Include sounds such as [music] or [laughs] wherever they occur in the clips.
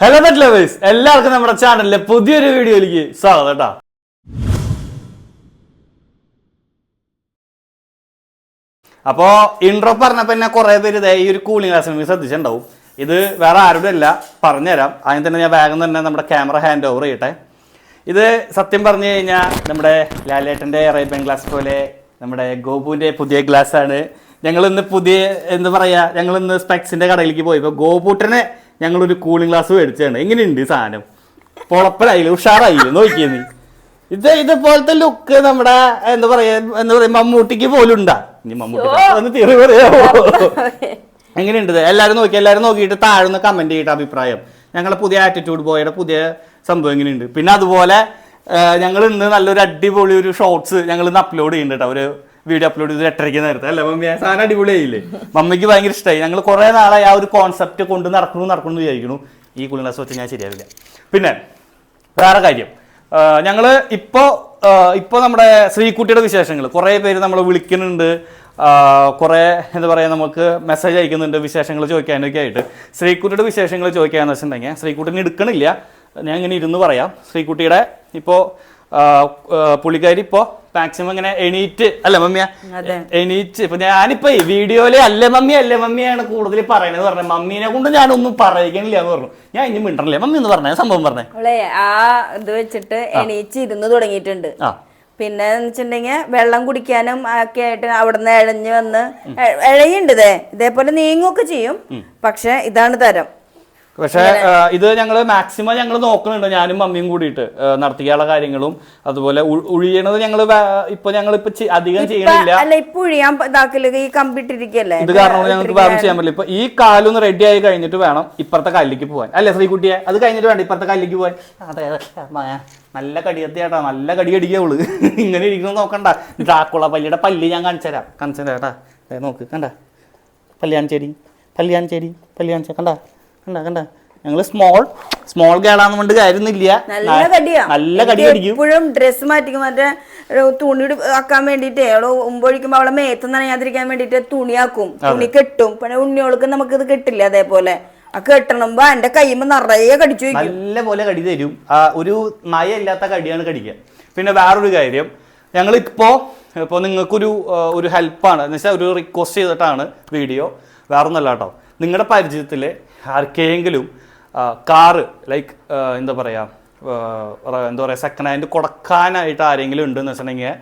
Hello net lovers എല്ലാവർക്കും നമ്മുടെ ചാനലിലെ പുതിയൊരു വീഡിയോയിലേക്ക് സ്വാഗതം കേട്ടോ അപ്പോ ഇൻട്രോ പറഞ്ഞപ്പോ എന്നെ കുറെ പേര് ഈ ഒരു കൂളിംഗ് ഗ്ലാസ് ശ്രദ്ധിച്ചിട്ടുണ്ടാവും. ഇത് വേറെ ആരുടെ അല്ല പറഞ്ഞുതരാം. അതിന് തന്നെ ഞാൻ വേഗം തന്നെ നമ്മുടെ ക്യാമറ ഹാൻഡ് ഓവർ ചെയ്യട്ടെ. ഇത് സത്യം പറഞ്ഞു കഴിഞ്ഞാൽ നമ്മുടെ ലാലേട്ടന്റെ അറേബ്യൻ ഗ്ലാസ് പോലെ നമ്മുടെ ഗോപുവിന്റെ പുതിയ ഗ്ലാസ് ആണ്. ഞങ്ങൾ ഇന്ന് പുതിയ എന്താ പറയുക ഞങ്ങൾ ഇന്ന് സ്പെക്സിന്റെ കടയിലേക്ക് പോയപ്പോൾ ഗോപൂട്ടനെ ഞങ്ങളൊരു കൂളിംഗ് ഗ്ലാസ് മേടിച്ചാണ് എങ്ങനെയുണ്ട് ഈ സാധനം? പൊളപ്പലായില്ല? ഉഷാറായില്ലേ? നോക്കിയേ നീ. ഇത് ഇതുപോലത്തെ ലുക്ക് നമ്മുടെ എന്താ പറയാ എന്താ പറയാ മമ്മൂട്ടിക്ക് പോലും ഉണ്ടാ. ഇനി മമ്മൂട്ടി തീർന്നു പറയാമോ എങ്ങനെയുണ്ട്? എല്ലാവരും നോക്കി എല്ലാവരും നോക്കിയിട്ട് താഴ്ന്ന് കമന്റ് ചെയ്തിട്ട് അഭിപ്രായം. ഞങ്ങളെ പുതിയ ആറ്റിറ്റ്യൂഡ് ബോയുടെ പുതിയ സംഭവം എങ്ങനെയുണ്ട്? പിന്നെ അതുപോലെ ഞങ്ങൾ ഇന്ന് നല്ലൊരു അടിപൊളി ഒരു ഷോർട്സ് ഞങ്ങൾ ഇന്ന് അപ്ലോഡ് ചെയ്യുന്നുണ്ട് കേട്ടോ ഒരു വീഡിയോ അപ്ലോഡ് ചെയ്ത് എട്ടരയ്ക്ക് നേരത്തെ. അല്ല മമ്മി? സാധനം അടിപൊളിയായില്ലേ? മമ്മിക്ക് ഭയങ്കര ഇഷ്ടമായി ഞങ്ങൾ കുറേ നാളായി ആ ഒരു കോൺസെപ്റ്റ് കൊണ്ട് നടക്കണു നടക്കണു എന്ന് വിചാരിക്കണു ഈ കുളിങ് ഗ്ലാസ് വെച്ച് ഞാൻ ശരിയാവില്ല. പിന്നെ വേറെ കാര്യം. ഞങ്ങൾ ഇപ്പോൾ ഇപ്പോൾ നമ്മുടെ ശ്രീകുട്ടിയുടെ വിശേഷങ്ങൾ കുറേ പേര് നമ്മൾ വിളിക്കുന്നുണ്ട്. കുറേ എന്താ പറയുക നമുക്ക് മെസ്സേജ് അയക്കുന്നുണ്ട് വിശേഷങ്ങൾ ചോദിക്കാനൊക്കെ ആയിട്ട്. ശ്രീകുട്ടിയുടെ വിശേഷങ്ങൾ ചോദിക്കാന്ന് വെച്ചിട്ടുണ്ടെങ്കിൽ ശ്രീകുട്ടിനെ എടുക്കണില്ല. ഞാൻ ഇങ്ങനെ ഇരുന്ന് പറയാം. ശ്രീകുട്ടിയുടെ ഇപ്പോൾ പുള്ളിക്കാരി ഇപ്പോ മാക്സിമം ഇങ്ങനെ എണീറ്റ് അല്ല മമ്മിയ. എണീറ്റ്. ഇപ്പൊ ഞാനിപ്പോ ഈ വീഡിയോയിൽ അല്ലേ മമ്മി അല്ലെ മമ്മിയാണ് കൂടുതൽ പറയണത് പറഞ്ഞു മമ്മീനെ കൊണ്ട് ഞാനൊന്നും പറയിക്കണില്ല എന്ന് പറഞ്ഞു. ഞാൻ ഇനി മിണ്ടണില്ല. മമ്മി എന്ന് പറഞ്ഞ സംഭവം പറഞ്ഞേ. അവളെ ആ ഇത് വെച്ചിട്ട് എണീച്ച് ഇരുന്ന് തുടങ്ങിയിട്ടുണ്ട്. പിന്നെ വെച്ചിട്ടുണ്ടെങ്കിൽ വെള്ളം കുടിക്കാനും ഒക്കെ ആയിട്ട് അവിടുന്ന് ഇഴഞ്ഞു വന്ന് ഇഴയുണ്ട് ഇതേ. ഇതേപോലെ നീങ്ങുകയൊക്കെ ചെയ്യും. പക്ഷെ ഇതാണ് തരം. പക്ഷെ ഇത് ഞങ്ങൾ മാക്സിമം ഞങ്ങൾ നോക്കുന്നുണ്ട് ഞാനും മമ്മിയും കൂടിയിട്ട് നടത്തിയുള്ള നടത്തിക്കാനുള്ള കാര്യങ്ങളും അതുപോലെ ഒഴിയണത് ഉഴിയണത് ഞങ്ങൾ ഇപ്പൊ ഞങ്ങൾ ഇപ്പൊ അധികം ചെയ്യണില്ല. അല്ല ഇപ്പൊ ഒഴിയാൻ ഇതാക്കൽ ഈ കമ്പിട്ടിരിക്കല്ലേ? ഇത് കാരണം ഞങ്ങൾക്ക് വേറെ ചെയ്യാൻ പറ്റില്ല. ഇപ്പൊ ഈ കാലൊന്ന് റെഡി ആയി കഴിഞ്ഞിട്ട് വേണം ഇപ്പുറത്തെ കല്ലിക്ക് പോകാൻ അല്ലേ ശ്രീകുട്ടിയെ? അത് കഴിഞ്ഞിട്ട് വേണം ഇപ്പുറത്തെ കല്ലിക്ക് പോകാൻ അതെ നല്ല കടിയത്തിയാട്ടാ നല്ല കടി അടിക്കവൾ ഇങ്ങനെ ഇരിക്കുന്നു നോക്കണ്ട. ഡ്രാക്കുള പല്ലിയുടെ പല്ല് ഞാൻ കാണിച്ചു തരാം. നോക്ക് കണ്ട? നോക്ക് കണ്ട പല്ലിയാൻചേരി പല്ലിയാൻചേരി പല്ലിയാൻചേ കണ്ട? കണ്ട കണ്ട? ഞങ്ങൾ സ്മോൾ സ്മോൾ ഗേളാന്ന് കൊണ്ട് കാര്യമൊന്നുമില്ല. നല്ല കടിയാ നല്ല കടി അടിക്കും. എപ്പോഴും ഡ്രസ്സ് മാറ്റിക്കും. മറ്റേ തുണി ആക്കാൻ വേണ്ടിട്ട് അവൾ ഉമ്പൊഴിക്കുമ്പോ അവളെ മേത്ത് നനയാതിരിക്കാൻ വേണ്ടിട്ട് തുണിയാക്കും. തുണി കെട്ടും. പിന്നെ ഉണ്ണിയോൾക്ക് നമുക്ക് ഇത് കിട്ടില്ല അതേപോലെ. ആ കെട്ടണമ്പോ എന്റെ കയ്യുമ്പോ നിറയെ കടിച്ചു നല്ല പോലെ കടി തരും. ഒരു നയമില്ലാത്ത കടിയാണ് കടിക്കുക. പിന്നെ വേറൊരു കാര്യം ഞങ്ങൾ ഇപ്പോൾ ഇപ്പോൾ നിങ്ങൾക്കൊരു ഒരു ഹെൽപ്പാണ് എന്ന് വെച്ചാൽ ഒരു റിക്വസ്റ്റ് ചെയ്തിട്ടാണ് വീഡിയോ. വേറൊന്നല്ല കേട്ടോ. നിങ്ങളുടെ പരിചയത്തിൽ ആർക്കെങ്കിലും കാറ് ലൈക്ക് എന്താ പറയുക എന്താ പറയുക സെക്കൻഡ് ഹാൻഡ് കൊടുക്കാനായിട്ട് ആരെങ്കിലും ഉണ്ടെന്ന് വെച്ചിട്ടുണ്ടെങ്കിൽ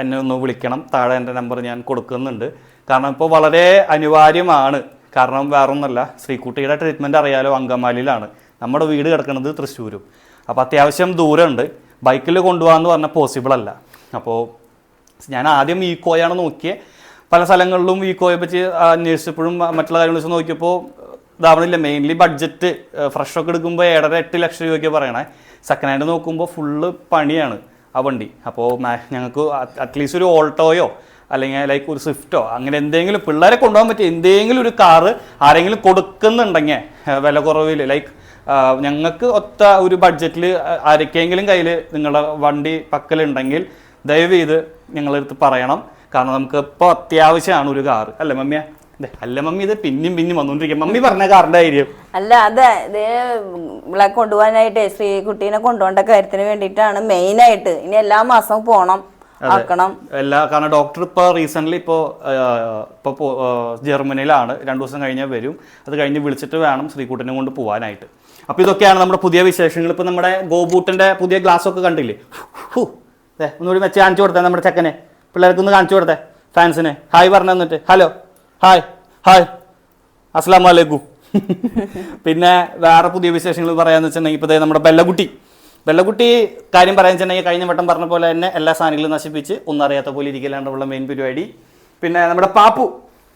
എന്നെ ഒന്ന് വിളിക്കണം. താഴെ എന്റെ നമ്പർ ഞാൻ കൊടുക്കുന്നുണ്ട്. കാരണം ഇപ്പോൾ വളരെ അനിവാര്യമാണ്. കാരണം വേറൊന്നുമല്ല ശ്രീകുട്ടിയുടെ ട്രീറ്റ്മെന്റ് അറിയാലോ അങ്കമാലിയിലാണ്. നമ്മുടെ വീട് കിടക്കുന്നത് തൃശ്ശൂരും. അപ്പോൾ അത്യാവശ്യം ദൂരമുണ്ട്. ബൈക്കിൽ കൊണ്ടുപോകാമെന്ന് പറഞ്ഞാൽ പോസിബിൾ അല്ല. അപ്പോൾ ഞാൻ ആദ്യം ഈക്കോയാണ് നോക്കിയത് പല സ്ഥലങ്ങളിലും ഈക്കോയെ പറ്റി അന്വേഷിച്ചപ്പോഴും മറ്റുള്ള കാര്യങ്ങൾ വെച്ച് നോക്കിയപ്പോൾ ഇതാവണില്ല മെയിൻലി ബഡ്ജറ്റ് ഫ്രഷ് ഒക്കെ എടുക്കുമ്പോൾ ഏഴര എട്ട് ലക്ഷം രൂപയ്ക്ക് പറയണേ. സെക്കൻഡ് ഹാൻഡ് നോക്കുമ്പോൾ ഫുള്ള് പണിയാണ് ആ വണ്ടി. അപ്പോൾ ഞങ്ങൾക്ക് അറ്റ്ലീസ്റ്റ് ഒരു ഓൾട്ടോയോ അല്ലെങ്കിൽ ലൈക്ക് ഒരു സ്വിഫ്റ്റോ അങ്ങനെ എന്തെങ്കിലും പിള്ളേരെ കൊണ്ടുപോകാൻ പറ്റിയ എന്തെങ്കിലും ഒരു കാറ് ആരെങ്കിലും കൊടുക്കുന്നുണ്ടെങ്കിൽ വില കുറവിൽ ലൈക്ക് ഞങ്ങൾക്ക് ഒത്ത ഒരു ബഡ്ജറ്റിൽ ആരൊക്കെയെങ്കിലും കയ്യിൽ നിങ്ങളുടെ വണ്ടി പക്കലുണ്ടെങ്കിൽ ദയവ് ചെയ്ത് ഞങ്ങളെടുത്ത് പറയണം. കാരണം നമുക്ക് ഇപ്പോൾ അത്യാവശ്യമാണ് ഒരു കാറ്. അല്ലേ മമ്മിയ? അല്ല മമ്മി? ഇത് പിന്നെയും പിന്നെയും വന്നോണ്ടിരിക്കും. മമ്മി പറഞ്ഞ കാറിന്റെ കാര്യം. അല്ല അതെ ഇവിടെ കൊണ്ടുപോകാനായിട്ട് ശ്രീ കുട്ടീനെ കൊണ്ടുപോകേണ്ട കാര്യത്തിന് വേണ്ടിയിട്ടാണ് മെയിൻ ആയിട്ട് ഇനി എല്ലാ മാസവും പോണം ആക്കണം. എല്ലാ കാരണം ഡോക്ടർ ഇപ്പോൾ റീസെന്റ്ലി ഇപ്പോൾ ഇപ്പോൾ ജർമ്മനിയിലാണ്. രണ്ടു ദിവസം കഴിഞ്ഞാൽ വരും. അത് കഴിഞ്ഞ് വിളിച്ചിട്ട് വേണം ശ്രീകുട്ടനെ കൊണ്ട് പോകാനായിട്ട് അപ്പോൾ ഇതൊക്കെയാണ് നമ്മുടെ പുതിയ വിശേഷങ്ങൾ. ഇപ്പോൾ നമ്മുടെ ഗോബൂട്ടിന്റെ പുതിയ ഗ്ലാസ് ഒക്കെ കണ്ടില്ലേ ഒന്നുകൂടി വെച്ച് കാണിച്ചു കൊടുത്താൽ നമ്മുടെ ചെക്കനെ. പിള്ളേർക്ക് ഒന്ന് കാണിച്ചു കൊടുത്തേ ഫാൻസിന്. ഹായ് പറഞ്ഞു തന്നിട്ട്. ഹലോ. ഹായ്. ഹായ്. അസ്സാം വലൈക്കും [laughs] പിന്നെ വേറെ പുതിയ വിശേഷങ്ങൾ പറയാന്ന് വെച്ചിട്ടുണ്ടെങ്കിൽ ഇപ്പോൾ നമ്മുടെ ബെല്ലകുട്ടി. ബെല്ലകുട്ടി കാര്യം പറയാന്ന് വെച്ചിട്ടുണ്ടെങ്കിൽ കഴിഞ്ഞ വട്ടം പറഞ്ഞ പോലെ തന്നെ എല്ലാ സാധനങ്ങളും നശിപ്പിച്ച് ഒന്നും അറിയാത്ത പോലെ ഇരിക്കലാണ്ടുള്ള മെയിൻ പരിപാടി. പിന്നെ നമ്മുടെ പാപ്പു.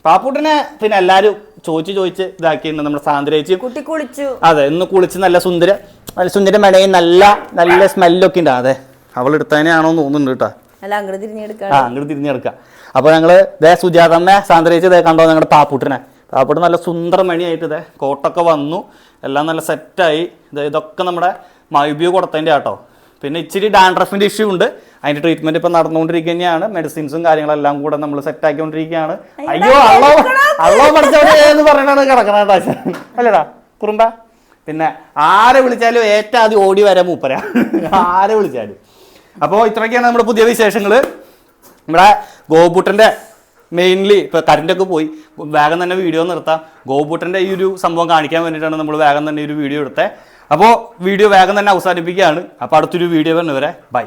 പാപ്പൂട്ടിനെ പിന്നെ എല്ലാവരും ചോദിച്ച് ചോദിച്ച് ഇതാക്കി നമ്മുടെ സാന്ദ്രേച്ചി കുട്ടി കുളിച്ചു. അതെ ഇന്ന് കുളിച്ച് നല്ല സുന്ദര നല്ല സുന്ദര മെടയും നല്ല നല്ല സ്മെല്ലൊക്കെ ഉണ്ട്. അതെ. അവൾ എടുത്തതിനാണോ എന്ന് തോന്നുന്നുണ്ട് കേട്ടോ. അല്ല അങ്ങോട്ട് തിരിഞ്ഞെടുക്കാൻ ആ അങ്ങോട്ട് തിരിഞ്ഞെടുക്കാം. അപ്പോൾ ഞങ്ങൾ ദേ സുജാതമ്മ സാന്ദ്രയിച്ച് ദേ കണ്ടോ ഞങ്ങളുടെ പാപ്പൂട്ടിനെ. പാപ്പൂട്ട് നല്ല സുന്ദര മണിയായിട്ട് ഇതേ കോട്ടൊക്കെ വന്നു. എല്ലാം നല്ല സെറ്റായി. ഇത് ഇതൊക്കെ നമ്മുടെ മൈബ്യൂ കൊടുത്തതിന്റെ ആട്ടോ. പിന്നെ ഇച്ചിരി ഡാൻഡ്രഫിന്റെ ഇഷ്യൂ ഉണ്ട്. അതിന്റെ ട്രീറ്റ്മെന്റ് ഇപ്പൊ നടന്നുകൊണ്ടിരിക്കുക തന്നെയാണ് മെഡിസിൻസും കാര്യങ്ങളെല്ലാം കൂടെ നമ്മൾ സെറ്റ് ആക്കിക്കൊണ്ടിരിക്കുകയാണ് അയ്യോ അള്ളോ അള്ളോ പഠിച്ചവരെ എന്ന് പറയണത് കിടക്കണ കേട്ടോ അല്ലടാ കുറുമ്പ. പിന്നെ ആരെ വിളിച്ചാലും ഏറ്റവും ആദ്യം ഓടി വരാൻ മൂപ്പര. ആരെ വിളിച്ചാലും. അപ്പോൾ ഇത്രയൊക്കെയാണ് നമ്മുടെ പുതിയ വിശേഷങ്ങൾ നമ്മുടെ ഗോപുട്ടന്റെ മെയിൻലി ഇപ്പോൾ കറണ്ടൊക്കെ പോയി. വേഗം തന്നെ വീഡിയോ നിർത്താം. ഗോപുട്ടന്റെ ഈ ഒരു സംഭവം കാണിക്കാൻ വേണ്ടിയിട്ടാണ് നമ്മൾ വേഗം തന്നെ ഒരു വീഡിയോ എടുത്തത് അപ്പോൾ വീഡിയോ വേഗം തന്നെ അവസാനിപ്പിക്കുകയാണ്. അപ്പോൾ അടുത്തൊരു വീഡിയോ വരുന്നവരെ ബൈ